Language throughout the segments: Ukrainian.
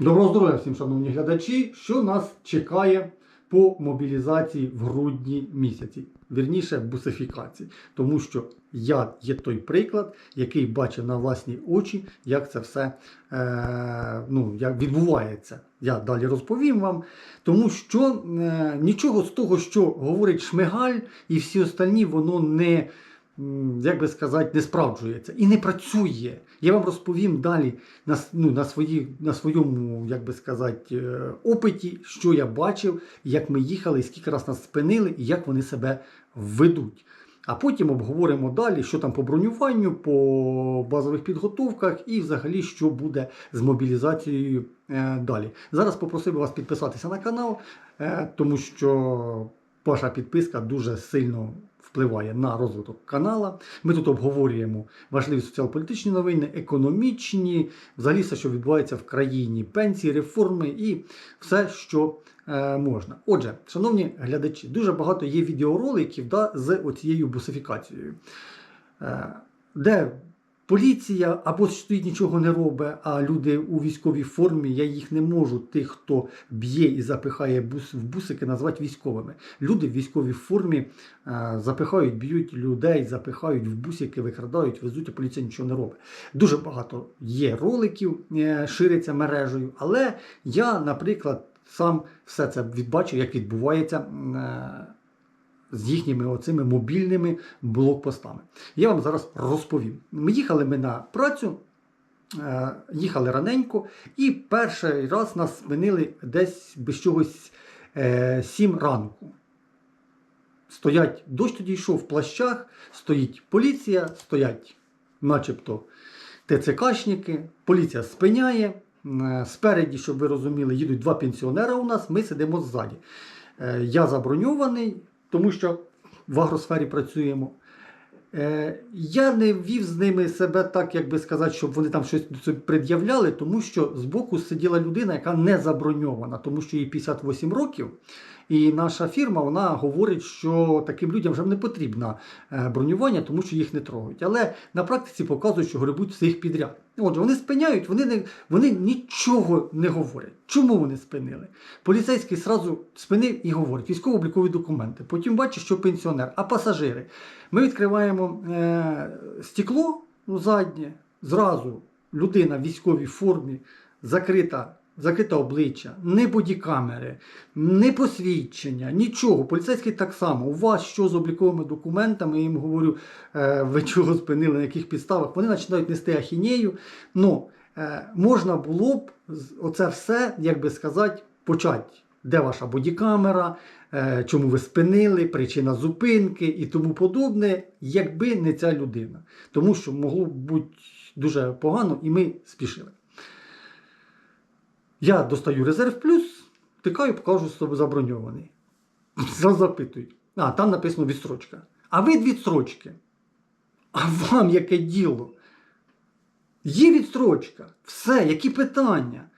Доброго здоров'я всім, шановні глядачі. Що нас чекає по мобілізації в грудні місяці? Вірніше, бусифікації. Тому що я є той приклад, який бачив на власні очі, як це все е, ну, як відбувається. Я далі розповім вам. Тому що е, нічого з того, що говорить Шмигаль і всі остальні, воно не. Як би сказати, не справджується і не працює. Я вам розповім далі на, ну, на, свої, на своєму, як би сказати, е, опиті, що я бачив, як ми їхали, скільки раз нас спинили, і як вони себе ведуть. А потім обговоримо далі, що там по бронюванню, по базових підготовках і взагалі, що буде з мобілізацією е, далі. Зараз попросив вас підписатися на канал, е, тому що ваша підписка дуже сильно впливає на розвиток канала. Ми тут обговорюємо важливі соціал-політичні новини, економічні, взагалі все, що відбувається в країні, пенсії, реформи і все, що е, можна. Отже, шановні глядачі, дуже багато є відеороликів да, з оцією бусифікацією, е, де поліція або стоїть нічого не робить, а люди у військовій формі, я їх не можу, тих, хто б'є і запихає бус, в бусики, назвати військовими. Люди в військовій формі е, запихають, б'ють людей, запихають в бусики, викрадають, везуть, а поліція нічого не робить. Дуже багато є роликів, е, шириться мережею, але я, наприклад, сам все це відбачив, як відбувається. З їхніми оцими мобільними блокпостами. Я вам зараз розповім. Ми їхали ми на працю, е, їхали раненько, і перший раз нас спинили десь без чогось е, 7 ранку. Стоять, дощ тоді йшов в плащах, стоїть поліція, стоять начебто ТЦКшники, поліція спиняє. Е, Спереді, щоб ви розуміли, їдуть два пенсіонера у нас, ми сидимо ззаді. Я заброньований, тому що в агросфері працюємо. Е, Я не вів з ними себе так, як би сказати, щоб вони там щось пред'являли, тому що збоку сиділа людина, яка не заброньована, тому що їй 58 років. І наша фірма вона говорить, що таким людям вже не потрібно е, бронювання, тому що їх не трогають. Але на практиці показують, що грибуть всіх підряд. Отже, вони спиняють, вони, не, вони нічого не говорять. Чому вони спинили? Поліцейський сразу спинив і говорить військово-облікові документи. Потім бачить, що пенсіонер, а пасажири. Ми відкриваємо е, стекло ну, заднє, зразу людина в військовій формі, закрита, закрите обличчя, не бодікамери, не посвідчення, нічого. Поліцейський так само. У вас що з обліковими документами, я їм говорю, е, ви чого спинили, на яких підставах. Вони починають нести ахінею. Ну, е, можна було б оце все, як би сказати, почати. Де ваша бодікамера, е, чому ви спинили, причина зупинки і тому подобне, якби не ця людина. Тому що могло б бути дуже погано, і ми спішили. Я достаю резерв плюс, тикаю, покажу, що заброньований. Запитую. А, там написано відстрочка. А ви відстрочки. А вам яке діло? Є відстрочка. Все, які питання?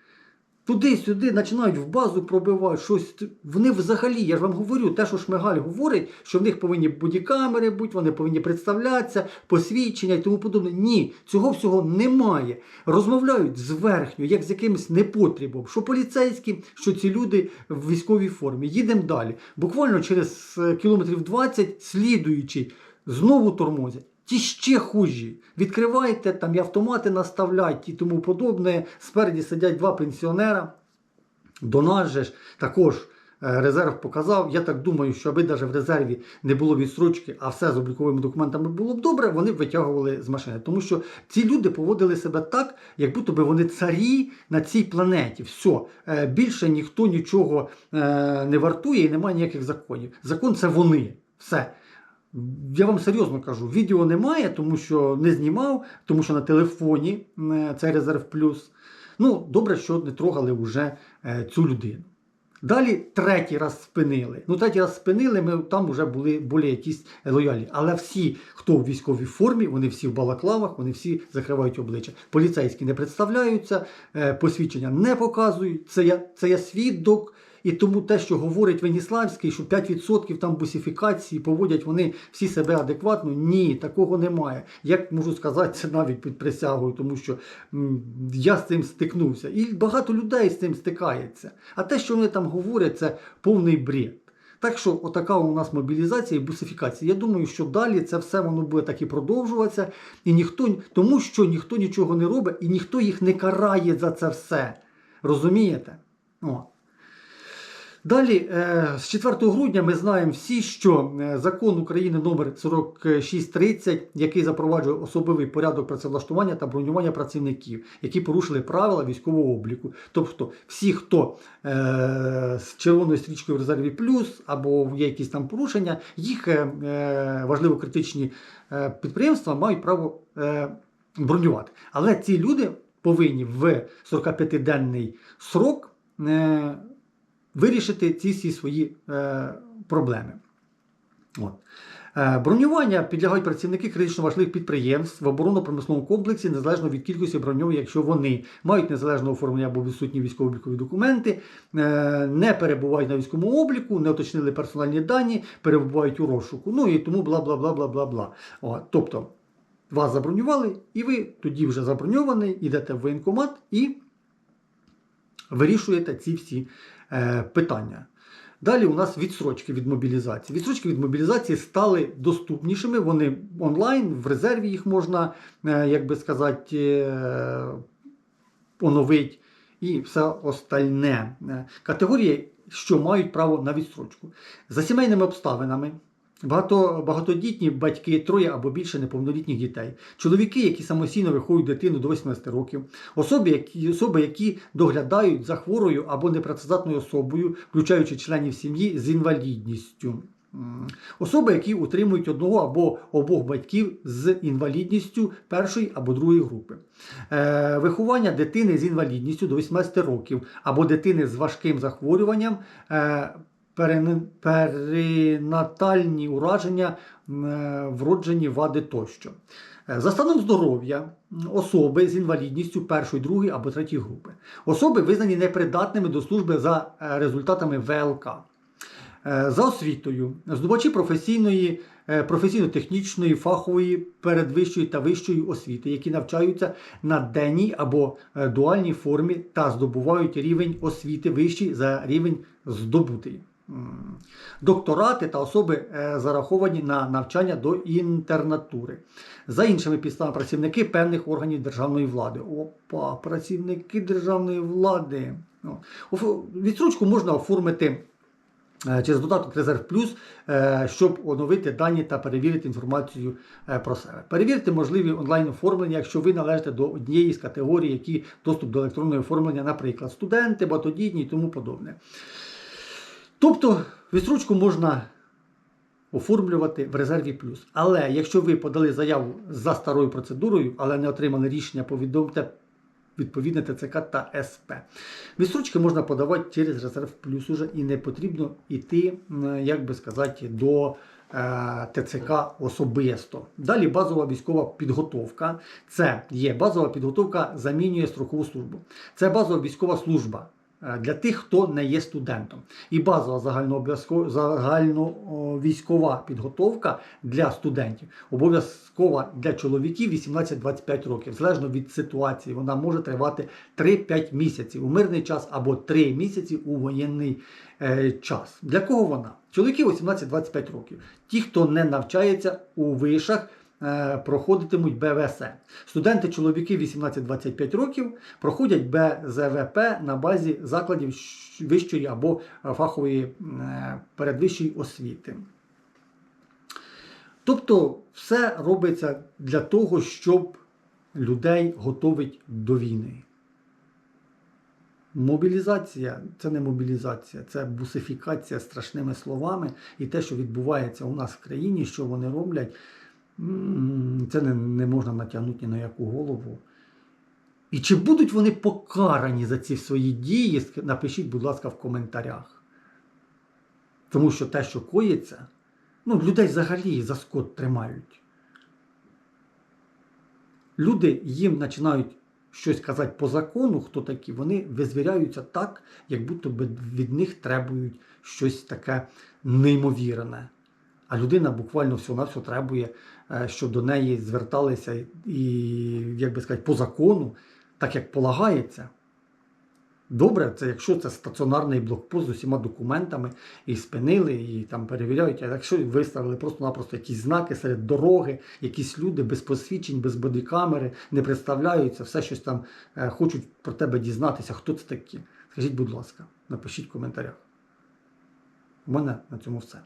Туди-сюди починають в базу пробивати щось. Вони взагалі, я ж вам говорю, те, що Шмигаль говорить, що в них повинні бодікамери бути, вони повинні представлятися, посвідчення і тому подобне. Ні, цього всього немає. Розмовляють зверхньо, як з якимось непотрібом, що поліцейські, що ці люди в військовій формі. Їдемо далі. Буквально через е, кілометрів 20 слідуючи, знову тормозять. Ті ще хужі. Відкривайте, там і автомати наставляють і тому подобне. Спереді сидять два пенсіонера. До нас же ж також е, резерв показав. Я так думаю, що аби навіть в резерві не було відстрочки, а все з обліковими документами було б добре, вони б витягували з машини. Тому що ці люди поводили себе так, як будто би вони царі на цій планеті. Все, більше ніхто нічого е, не вартує і немає ніяких законів. Закон це вони. Все. Я вам серйозно кажу, відео немає, тому що не знімав, тому що на телефоні е, цей резерв плюс. Ну, добре, що не трогали вже е, цю людину. Далі третій раз спинили. Ну, третій раз спинили, ми там вже були були якісь лояльні. Але всі, хто в військовій формі, вони всі в балаклавах, вони всі закривають обличчя. Поліцейські не представляються, е, посвідчення не показують. Це я, це я свідок. І тому те, що говорить Веніславський, що 5% там бусифікації поводять вони всі себе адекватно, ні, такого немає. Як можу сказати, це навіть під присягою, тому що я з цим стикнувся. І багато людей з цим стикається. А те, що вони там говорять, це повний бред. Так що, отака у нас мобілізація і бусифікація. Я думаю, що далі це все воно буде так і продовжуватися, і ніхто, тому що ніхто нічого не робить і ніхто їх не карає за це все. Розумієте? О. Далі, е, з 4 грудня ми знаємо всі, що е, закон України номер 4630, який запроваджує особливий порядок працевлаштування та бронювання працівників, які порушили правила військового обліку. Тобто, всі, хто е, з червоною стрічкою в резерві плюс або є якісь там порушення, їх важливо критичні підприємства мають право бронювати. Але ці люди повинні в 45-денний срок. Вирішити ці всі свої е, проблеми. От. Е, Бронювання підлягають працівники критично важливих підприємств в оборонно-промисловому комплексі незалежно від кількості броньових, якщо вони мають незалежне оформлення або відсутні військово-облікові документи, е, не перебувають на військовому обліку, не уточнили персональні дані, перебувають у розшуку. Ну і тому бла бла бла бла бла бла. Тобто вас забронювали, і ви тоді вже заброньований, йдете в воєнкомат і вирішуєте ці всі питання. Далі у нас відсрочки від мобілізації. Відсрочки від мобілізації стали доступнішими. Вони онлайн, в резерві їх можна, е, як би сказати, е, оновити і все остальне. Е, Категорії, що мають право на відсрочку. За сімейними обставинами. Багато, багатодітні батьки, троє або більше неповнолітніх дітей, чоловіки, які самостійно виховують дитину до 18 років, особи, які, особи, які доглядають за хворою або непрацездатною особою, включаючи членів сім'ї з інвалідністю. Особи, які утримують одного або обох батьків з інвалідністю першої або другої групи. Е, виховання дитини з інвалідністю до 18 років або дитини з важким захворюванням. Е, перинатальні ураження, вроджені вади тощо. Е, За станом здоров'я особи з інвалідністю першої, другої або третьої групи. Особи визнані непридатними до служби за е, результатами ВЛК. Е, За освітою, здобувачі професійної, професійно-технічної, фахової, передвищої та вищої освіти, які навчаються на денній або дуальній формі та здобувають рівень освіти вищий за рівень здобутий. Докторати та особи е, зараховані на навчання до інтернатури. За іншими підставами працівники певних органів державної влади. Опа, працівники державної влади. Відсрочку можна оформити е, через додаток Резерв Плюс, е, щоб оновити дані та перевірити інформацію про себе. Перевірте можливі онлайн оформлення, якщо ви належите до однієї з категорій, які доступ до електронного оформлення, наприклад, студенти, багатодітні і тому подобне. Тобто відсрочку можна оформлювати в резерві плюс. Але якщо ви подали заяву за старою процедурою, але не отримали рішення, повідомте відповідне ТЦК та СП. Відсрочки можна подавати через резерв плюс уже і не потрібно йти, як би сказати, до е, ТЦК особисто. Далі базова військова підготовка. Це є базова підготовка, замінює строкову службу. Це базова військова служба для тих, хто не є студентом. І базова загальновійськова підготовка для студентів. Обов'язкова для чоловіків 18-25 років. Залежно від ситуації, вона може тривати 3-5 місяців у мирний час або 3 місяці у воєнний е, час. Для кого вона? Чоловіки 18-25 років. Ті, хто не навчається у вишах, е, проходитимуть БВС. Студенти чоловіки 18-25 років проходять БЗВП на базі закладів вищої або е, фахової е, передвищої освіти. Тобто все робиться для того, щоб людей готовить до війни. Мобілізація це не мобілізація, це бусифікація страшними словами. І те, що відбувається у нас в країні, що вони роблять, це не, не можна натягнути ні на яку голову. І чи будуть вони покарані за ці свої дії, напишіть, будь ласка, в коментарях. Тому що те, що коїться, ну, людей взагалі за скот тримають. Люди їм починають щось казати по закону, хто такі, вони визвіряються так, як будто би від них требують щось таке неймовірне. А людина буквально всього на все требує, е, щоб до неї зверталися і, як би сказати, по закону, так як полагається. Добре, це якщо це стаціонарний блокпост з усіма документами і спинили, і там перевіряють. А якщо виставили просто-напросто якісь знаки серед дороги, якісь люди без посвідчень, без бодікамери, не представляються, все щось там е, хочуть про тебе дізнатися, хто це такі. Скажіть, будь ласка, напишіть в коментарях. У мене на цьому все.